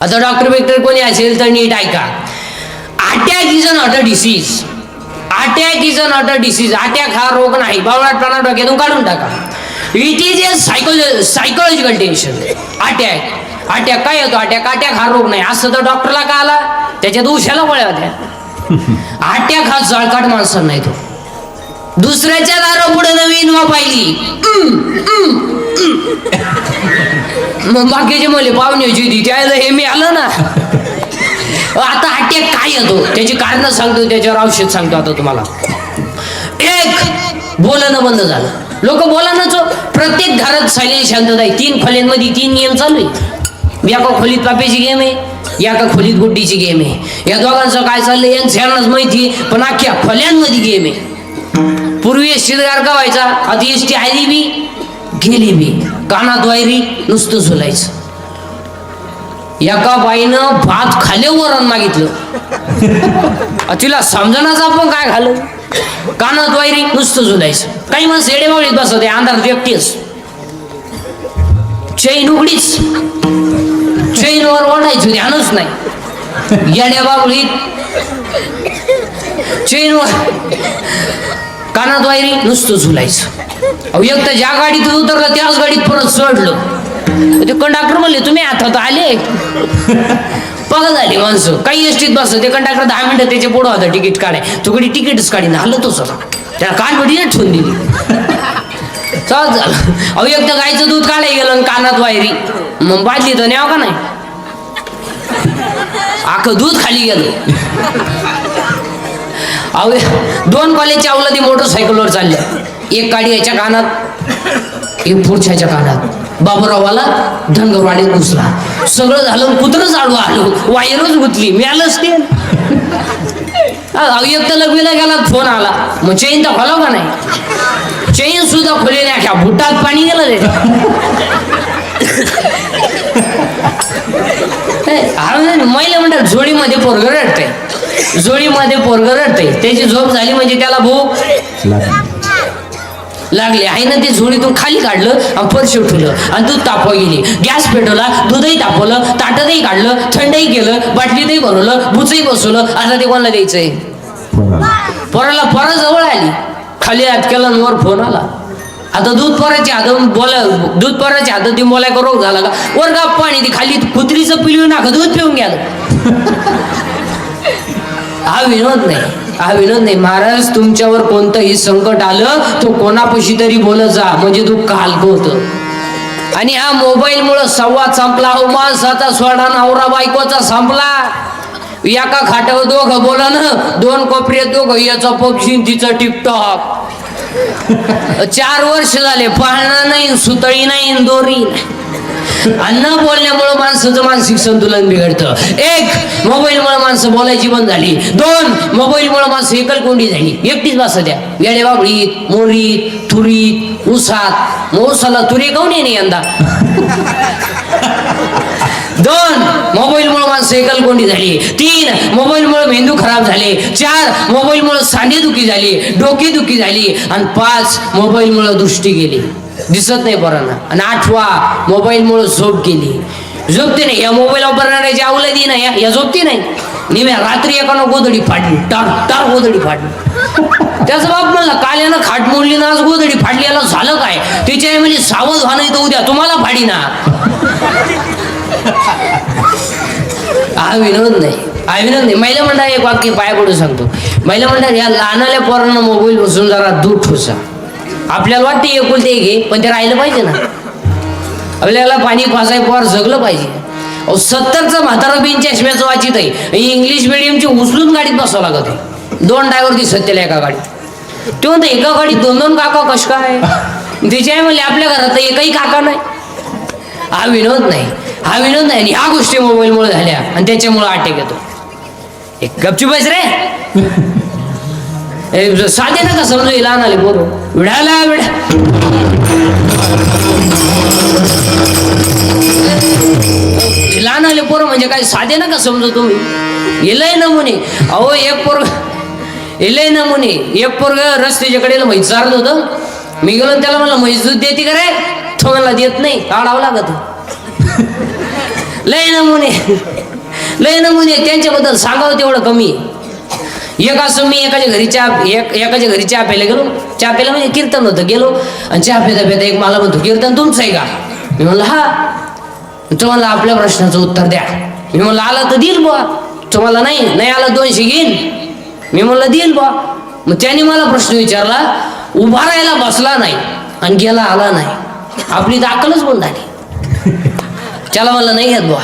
आता doctor Victor कोणी असेल तर नीट ऐका. Attack is not a disease attack is not a disease attack हा रोग नाही. बावळाटपणा डोक्यातून काढून टाका. It is a psycho psychological tension attack attack काय येतो? अटॅक अटॅक हा रोग नाही. असं तर डॉक्टरला का आला त्याच्यात उशाला गोळ्या होत्या. अटॅक हा जळकाट माणसांना नाही तो. दुसऱ्याच्या दारा पुढे नवीन वा पाहिली. मग बाकीचे मले पाहुण्याची होती त्याला हे मी आलं ना. आता अटॅक काय येतो? त्याची कारण सांगतो त्याच्यावर औषध सांगतो आता तुम्हाला. एक बोलणं बंद झालं. लोक बोलणंच प्रत्येक घरात सायलेंट शांतता आहे. तीन खोल्यांमध्ये तीन नियम चालू आहे एका खोलीत पापेची गेम आहे एका खोलीत गुड्डीची गेम आहे. या दोघांचं काय चाललंय यांचं यांनाच माहिती आहे, पण अख्ख्या खोल्यांमध्ये गेम आहे. पूर्वी एसटीगार का व्हायचा आता एसटी आली बी गेली बी. कानाद्वारी नुसतं झुलायचं. एका बाईनं भात खाले वरण मागितलं. अ, तिला समजणाच आपण काय घालू? कानाद्वारी नुसतं झुलायचं. काही माणसं येडेमावळीत बसत अंधार व्यक्तीच चैन उघडीच. चैनवर ओढायचं ध्यानच नाही. येड्या बाबळीत. चैनवर कानात वायरी नुसतं झुलायचं. अहो एक तर ज्या गाडीत उतरलं त्याच गाडीत परत चढलं. ते कंडक्टर म्हणले तुम्ही आता आले? पग झाली माणसं. काही एसटीत बस ते कंडक्टर दहा मिनिटं त्याचे पुढं होतं तिकीट काढाय. तू कधी तिकीटच काढीन आलं तोच होता त्याला कान ठेवून दिली. सहज झालं अहो एक तर गायचं दूध काढाय गेलं आणि कानात वायरी मग बाजली तर न्याव का नाही? अख्खं दूध खाली गेलं. अहो दोन कॉलेजच्या अवलादी मोटरसायकलवर चालल्या एक काडी याच्या कानात एक पुढच्याच्या कानात. बाबूरावाला धनगरवाडीत घुसला. सगळं झालं कुत्रं चालू आलो. वायरच गुतली. मिळालंच ते अहो, एक तर लग्नीला गेला फोन आला. मग चेन तर खोलाव का नाही? चेन सुद्धा खोली नाही. अख्या बुटात पाणी गेलं रे. महिला म्हणतात जोडीमध्ये पोरग रडतंय. जोडीमध्ये पोरग रडते त्याची झोप झाली म्हणजे त्याला भूक लागली. आहे ना ते झोळीतून खाली काढलं आणि परशी उठवलं आणि दूध तापवा गेली. गॅस पेटवला दूधही तापवलं ताटतही काढलं थंडही केलं बाटलीतही भरवलं भुचही बसवलं. आता ते कोणाला द्यायचंय? पोराला पोरा जवळ आली. खाली हात केला वर फोन आला. आता दूध पोराच्या हात बोला दूध पोराच्या हातात ती बोलाय रोग झाला का? वर गाप पाणी ती खाली कुत्रीचं पिलू नाका दूध पिऊन गेलं. हा विनोद नाही. हा विनोद नाही. महाराज तुमच्यावर कोणतंही संकट आलं तो कोणापाशी तरी बोलत जा. म्हणजे दुःख हलकं होतं. आणि हा मोबाईल मुळे संवाद संपला. हो माणसाचा सोडा नवरा बायकोचा संपला. एका खाटावर दोघं बोला ना. दोन कोपऱ्यात दोघं. याचा पक्षी तिचं टिकटॉक चार वर्ष झाले. पाळणा नाही सुतळी नाही दोरी नाही. न बोलण्यामुळं माणसाचं मानसिक संतुलन बिघडतं. एक मोबाईलमुळे माणसं बोलायची बंद झाली. दोन मोबाईलमुळे माणसं एकलकोंडी झाली. एकटीच भाषा द्या. येडे बाबळीत मोरीत थुरीत उसात मोसाला तुरी काऊन नाही यंदा? दोन मोबाईलमुळे माणसं एकलकोंडी झाली. तीन मोबाईलमुळे मेंदू खराब झाले. चार मोबाईलमुळे सांधेदुखी झाली. डोकेदुखी झाली. आणि पाच मोबाईलमुळे दृष्टी गेली. दिसत नाही पोरांना. आणि आठवा मोबाईलमुळे झोप गेली. झोपते नाही. या मोबाईल वापरणाऱ्याची अवलदी नाही या- या झोपते नाही. निम्या रात्री एकानं गोधडी फाडली. टार टार गोधडी फाडली. त्याचा बाप म्हणला काल यानं खाट मोडली ना आज गोधडी फाडली. याला झालं काय? तिच्या आई म्हणजे सावध व्हा नाही तर उद्या तुम्हाला फाडी ना हा विनोद नाही. हा विनोद नाही. महिला मंडळ एक वाक्य पाया पडून सांगतो. महिला मंडळ या लहानाल्या पोरांना मोबाईल बसून जरा दूर ठोसा. आपल्याला वाटते एकुलते एक आहे पण ते राहिलं पाहिजे ना. आपल्याला पाणी पासाय पोर जगलं पाहिजे. अहो सत्तरचं म्हातारा बिन चष्म्याचं वाचित आहे इंग्लिश मिडियमची उचलून गाडीत बसावं लागत आहे दोन ड्रायव्हर दिसत त्याला एका गाडीत. ते म्हणते एका गाडीत दोन दोन काका कश काय? तिच्या म्हणले आपल्या घरात तर एकही काका नाही. हा विनोद नाही. हा विनोद नाही. आणि ह्या गोष्टी मोबाईलमुळे झाल्या. आणि त्याच्यामुळे आटेक येतो. एक गपची बस रे. ए, साधे नका समजू हे लहान आले बरोबर विडायला विडा. लहान आले पोरं म्हणजे काय साधे नका समजू तुम्ही. येलय नमुने. अहो एक पोर येलय नमुने. एक पोरग रस्त्याच्या कडेला म्हैस चारत होतं. मी गेलो त्याला म्हणलं म्हैस दूध देते का रे? तो मला देत नाही काढावं लागत. लय नमुने. लय नमुने. त्यांच्याबद्दल सांगावं तेवढं कमी आहे. एक असं मी एकाच्या घरी चहा एक एकाच्या घरी चहा प्यायला गेलो. चहा प्यायला म्हणजे कीर्तन होतं गेलो. आणि चहा पिता पिता एक मला म्हणतो कीर्तन तुमचं आहे का? मी म्हणलं हा. तुम्हाला आपल्या प्रश्नाचं उत्तर द्या. मी म्हणलं आला तर देईल बुवा. तुम्हाला मला नाही नाही आला दोनशे घेईन. मी म्हणलं देईल बुवा. मग त्याने मला प्रश्न विचारला उभा राहायला बसला नाही आणि गेला आला नाही. आपली दाखलच पण झाली. त्याला मला नाही घेत बुवा.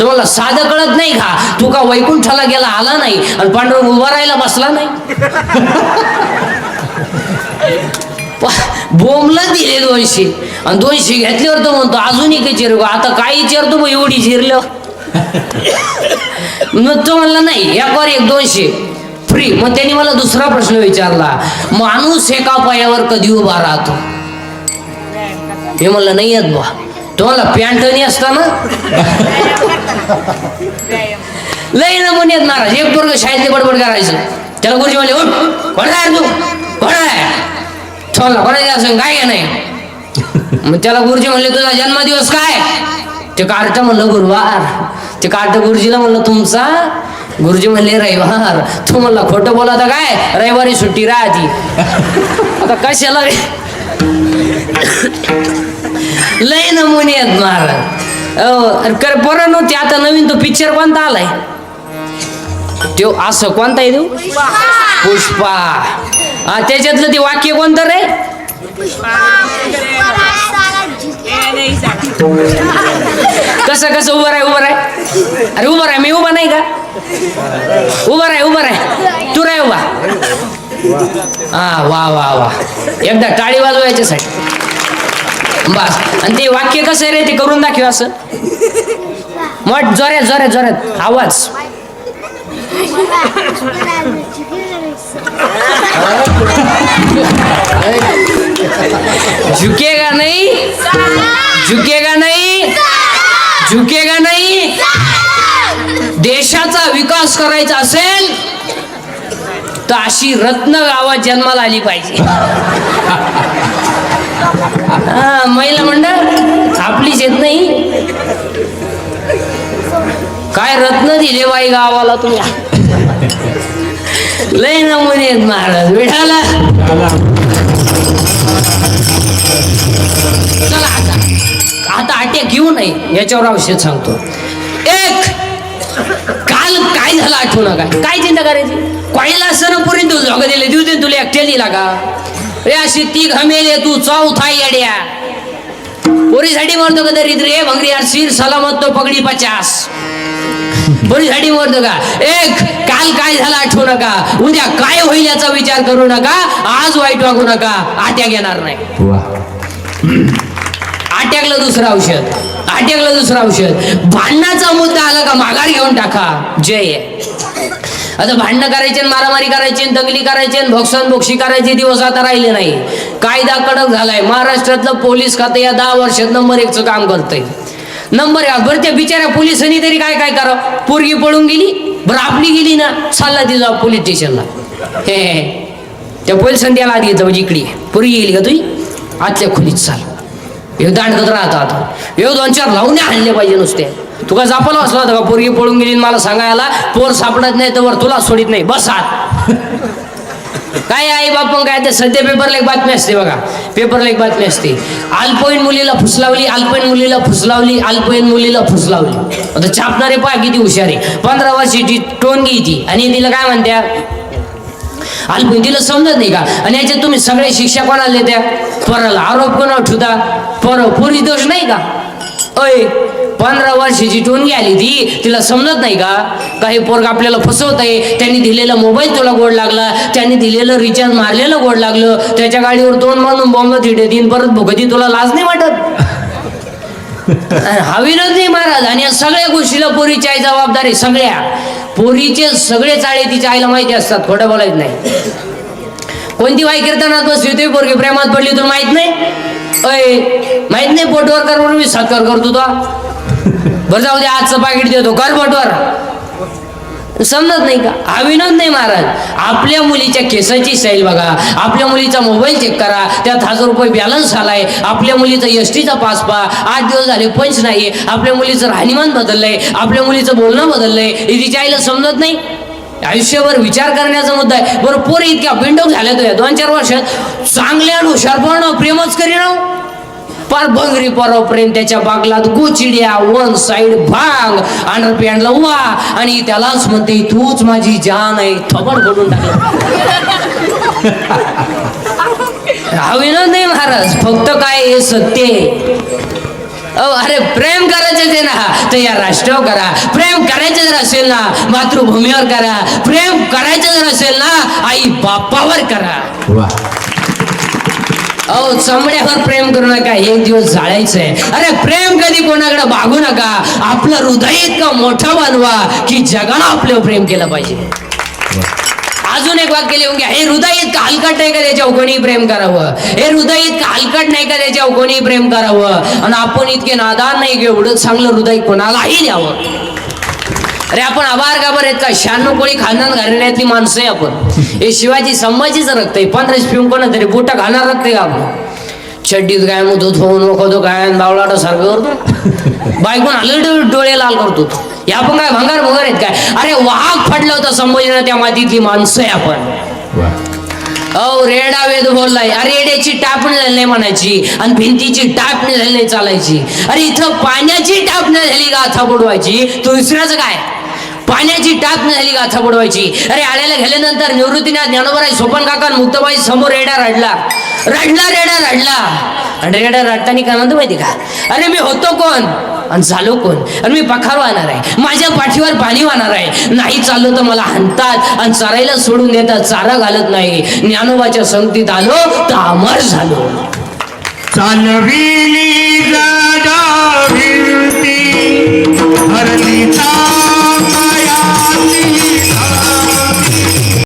तुम्हाला साधं कळत नाही का? तू का वैकुंठाला गेला आला नाही? आणि पांडुरंग उभा राहायला बसला नाही? बोमला बोंबला दिले दोनशे. आणि दोनशे घेतल्यावर तो म्हणतो अजूनही काही चिरू आता काही चिरतो मग एवढी चिरलं. मग तो म्हणला नाही यावर एक दोनशे. फ्री मग त्यांनी मला दुसरा प्रश्न विचारला. माणूस एका पायावर कधी उभा राहतो? हे म्हणलं नाही येत बा तुम्हाला पॅन्टनी असताना लई नमुने येत महाराज. एक पोरग शाळेतले बडबड करायचं. त्याला गुरुजी म्हणले उठ कोण तू कोण आहे. थोडला कोणाचे असं काय नाही. मग त्याला गुरुजी म्हणले तुझा जन्मदिवस काय? ते कार्ट म्हणलं गुरुवार. ते कार्ट गुरुजीला म्हणलं तुमचा? गुरुजी म्हणले रविवार. तू म्हणला खोटं बोला तर काय? रविवारी सुट्टी राहती. आता कशाला लय नमुने आहेत महाराज. अहो, अरे कर बरं नव्हते आता नवीन तो पिक्चर कोणता आलाय? तो असं कोणता आहे तो? पुष्पा. हा त्याच्यातलं ते वाक्य कोणतं रे? कसं कसं उभं राह उभं राह अरे उभं राह मी उभा नाही का? उभं राह उभं राह तू राह उभा. हा वा वा वा. एकदा टाळी वाजवायच्यासाठी बस. आणि ते वाक्य कसं आहे रे ते करून दाखव असं. मठ जोऱ्यात जोऱ्यात जोऱ्यात आवाज. झुकेगा नाही. झुकेगा नाही. झुकेगा नाही. देशाचा विकास करायचा असेल तर अशी रत्न गावात जन्माला आली पाहिजे. हा, महिला मंडळ आपलीच येत नाही. काय रत्न दिले बाई गावाला तुम्ही? लय नमुने आहेत महाराज विठाला चला आता. आता आट्या घेऊ नये याच्यावर औषध सांगतो. एक काल काय झालं आठवू नका काय चिंता करायची? कोणाला असं पुरी तू जोग दिले देऊ दे तुला एकट्या दिला का रे अशी ती घमेले तू चौथा येड्या. पोरीसाठी म्हणतो का तरी रे? भंगरी यार शिर सलामत तो पगडी पचास. पोरीसाठी म्हणतो का? एक काल काय झालं आठवू नका. उद्या काय होईल याचा विचार करू नका. आज वाईट वागू नका. आट्या घेणार नाही. आट्याकलं दुसरं औषध. आट्याकलं दुसरं औषध. भांडणाचा मुद्दा आला का? माघार घेऊन टाका. जय. आता भांडणं करायचे मारामारी करायची आणि दंगली करायची भोक्सन भोक्षी करायचे दिवस आता राहिले नाही. कायदा कडक झालाय. महाराष्ट्रातलं पोलीस खातं या दहा वर्षात नंबर एकचं काम करतंय. नंबर एक बरं त्या बिचाऱ्या पोलिसांनी तरी काय काय करावं? पोरगी पळून गेली? बरं आपली गेली ना? चालला तिचा जाऊ पोलीस स्टेशनला हे त्या पोलिसांनी त्याला आधी घेतो म्हणजे इकडे पोरगी गेली का तुझी? आतल्या खोलीत चाल. हे दांडकत राहतात. आता हे दोन चार लावून आणले पाहिजे नुसते. तुका जापाला असला होता का? पोरगी पळून गेली मला सांगायला पोर सापडत नाही तर तुला सोडित नाही. बस आत काय आई बापन काय ते सध्या पेपरला एक बातमी असते बघा. पेपरला एक बातमी असते. अल्पवयीन मुलीला फुसलावली अल्पवयीन मुलीला फुसलावली अल्पवयीन मुलीला फुसलावली. आता छापणारे पहा किती हुशारी पंधरा पंधरा वर्षाची टोनगी ती. आणि तिला काय म्हणत्या? अल्पवयीन तिला समजत नाही का? आणि याच्यात तुम्ही सगळे शिक्षा कोणाला देत्या? पोराला आरोप कोणावर ठेवता? पोर पोरी दोष नाही का? अय पंधरा वर्षाची टोनगी आली ती. तिला समजत नाही का? काही पोरग आपल्याला फसवत आहे. त्यांनी दिलेला मोबाईल तुला गोड लागला. त्यांनी दिलेलं रिचार्ज मारलेलं गोड लागलं. त्याच्या गाडीवर दोन मानून बॉम्ब तिथे तीन परत भुगती तुला लाज नाही वाटत? हा विनोद नाही महाराज. आणि या सगळ्या गोष्टीला पोरीची आई जबाबदारी सगळ्या. पोरीचे सगळे चाळे तिच्या आईला माहिती असतात खोटं बोलायचं नाही. कोणती बाई कीर्तनात बसली होती पोरगी प्रेमात पडली तुला माहीत नाही? अय माहीत नाही पोटवर कर म्हणून मी सत्कार करतो तो. बरं जाऊ दे आजचं पाकिट देतो. कर पोटवर. समजत नाही का? हा विनोद नाही महाराज. आपल्या मुलीच्या केसाची स्टाईल बघा. आपल्या मुलीचा मोबाईल चेक करा. त्यात हजार रुपये बॅलन्स आलाय. आपल्या मुलीचा एस टीचा पास पा. आठ दिवस झाले पंच नाही. आपल्या मुलीचं राहणीमान बदललंय. आपल्या मुलीचं बोलणं बदललंय. तिच्या आईला समजत नाही? आयुष्यभर विचार करण्याचा मुद्दा आहे. बरं पोरी इतक्या बिंडोक झाल्या तो दोन चार वर्षात चांगल्या हुशारपण प्रेमच करीना हो. पार भंगरी परव प्रेम त्याच्या बागलात गोचिड्या वन साइड भांग अंडर पॅन्टला उभा आणि त्यालाच म्हणते तूच माझी जान आहे. थबड बोलून टाकलं. हा नाही महाराज फक्त काय हे सत्य अहो अरे प्रेम करायचं ते ना तर या राष्ट्रावर करा. प्रेम करायचं जर असेल ना मातृभूमीवर करा. प्रेम करायचं जर असेल ना आई बापावर करा. वा. अहो चमड्यावर प्रेम करू नका एक दिवस जाळायचंय. अरे प्रेम कधी कोणाकडे भागू नका. आपलं हृदय इतकं मोठं बनवा की जगानं आपलं प्रेम केलं पाहिजे. अजून एक वाक्य लिहून घ्या. हे हृदय इतकं हलकट नाही का त्याच्यावर कोणी प्रेम करावं? हे हृदय इतकं हलकट नाही का त्याच्यावर कोणी प्रेम करावं? आणि आपण इतके नादान नाही की एवढं चांगलं हृदय कोणालाही द्यावं? अरे आपण आभार गाभार आहेत का शहाण्णव कोळी खानदान घराण्यातली माणसं आहे आपण. हे शिवाजी संभाजीचं रक्त आहे. पंधरा पिऊन कोणा तरी बुटा घालणार रक्त आहे का आपण? चड्डीत काय मग दूध होऊन वखतो काय बावलाट सारखं करतो. बायकून आलं डोळे लाल करतो. तो. हे आपण काय भंगार भंगार आहेत काय? अरे वाघ फडलं होतं संभाजीनं त्या मातीतली माणसं आहे आपण. अहो रेडा वेद बोललाय. रेड्याची टापणी झाली नाही म्हणायची. आणि भिंतीची टापणी झाली नाही चालायची. अरे इथं पाण्याची टापणी झाली का? आता बुडवायची. तो दुसऱ्याचं काय? पाण्याची टाक झाली का बुडवायची. अरे आल्याला गेल्यानंतर निवृत्तीनाथ ज्ञानोबराय सोपन काका आणि मुक्ताबाई समोर रेडा रडला. रडला रेडा रडला. आणि रेडा रडताना काय म्हणतो माहिती का? अरे मी होतो कोण? आणि झालो कोण? आणि मी पखार वाहणार आहे. माझ्या पाठीवर पाणी वाहणार आहे. नाही चाललो तर मला हाणतात आणि चरायला सोडून देतात. चारा घालत नाही. ज्ञानोबाच्या संगतीत आलो तर अमर झालो. चालविली हरली